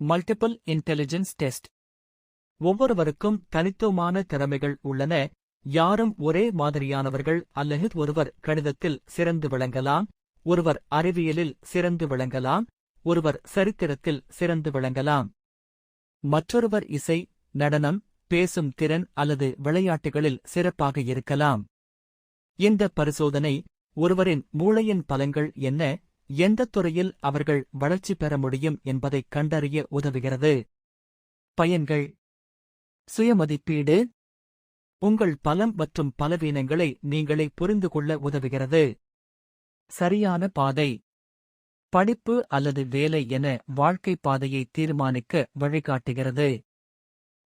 Multiple intelligence test ஒவ்வொருவருக்கும் தனித்துவமான திறமைகள் உள்ளன. யாரும் ஒரே மாதிரியானவர்கள் அல்லது ஒருவர் கணிதத்தில் சிறந்து விளங்கலாம். ஒருவர் அறிவியலில் சிறந்து விளங்கலாம். ஒருவர் சரித்திரத்தில் சிறந்து விளங்கலாம். மற்றொருவர் இசை நடனம் பேசும் திறன் அல்லது விளையாட்டுகளில் சிறப்பாக இருக்கலாம். இந்த பரிசோதனை ஒருவரின் மூளையின் பலங்கள் என்ன? எந்தத் துறையில் அவர்கள் வளர்ச்சி பெற முடியும் என்பதைக் கண்டறிய உதவுகிறது. பயன்கள். சுயமதிப்பீடு. உங்கள் பலம் மற்றும் பலவீனங்களை நீங்களே புரிந்து கொள்ள உதவுகிறது. சரியான பாதை. படிப்பு அல்லது வேலை என வாழ்க்கை பாதையை தீர்மானிக்க வழிகாட்டுகிறது.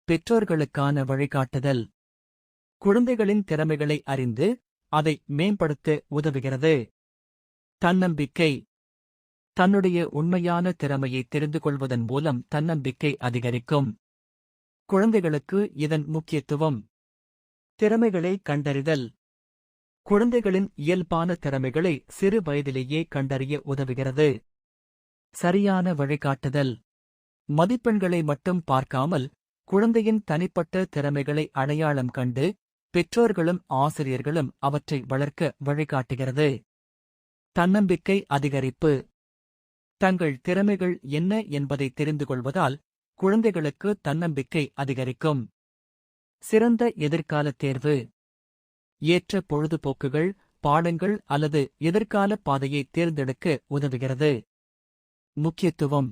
பெற்றோர்களுக்கான வழிகாட்டுதல். குழந்தைகளின் திறமைகளை அறிந்து அதை மேம்படுத்த உதவுகிறது. தன்னம்பிக்கை. தன்னுடைய உண்மையான திறமையை தெரிந்து கொள்வதன் மூலம் தன்னம்பிக்கை அதிகரிக்கும். குழந்தைகளுக்கு இதன் முக்கியத்துவம். திறமைகளை கண்டறிதல். குழந்தைகளின் இயல்பான திறமைகளை சிறு வயதிலேயே கண்டறிய உதவுகிறது. சரியான வழிகாட்டுதல். மதிப்பெண்களை மட்டும் பார்க்காமல் குழந்தையின் தனிப்பட்ட திறமைகளை அடையாளம் கண்டு பெற்றோர்களும் ஆசிரியர்களும் அவற்றை வளர்க்க வழிகாட்டுகிறது. தன்னம்பிக்கை அதிகரிப்பு. தங்கள் திறமைகள் என்ன என்பதை தெரிந்து கொள்வதால் குழந்தைகளுக்கு தன்னம்பிக்கை அதிகரிக்கும். சிறந்த எதிர்கால தேர்வு. ஏற்ற பொழுதுபோக்குகள் பாடங்கள் அல்லது எதிர்கால பாதையை தேர்ந்தெடுக்க உதவுகிறது. முக்கியத்துவம்.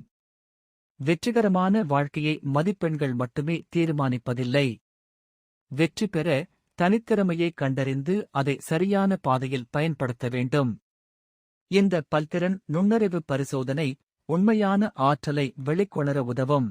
வெற்றிகரமான வாழ்க்கையை மதிப்பெண்கள் மட்டுமே தீர்மானிப்பதில்லை. வெற்றி பெற தனித்திறமையை கண்டறிந்து அதை சரியான பாதையில் பயன்படுத்த வேண்டும். இந்த பல்திறன் நுண்ணறிவு பரிசோதனை உண்மையான ஆற்றலை வெளிக்கொணர உதவும்.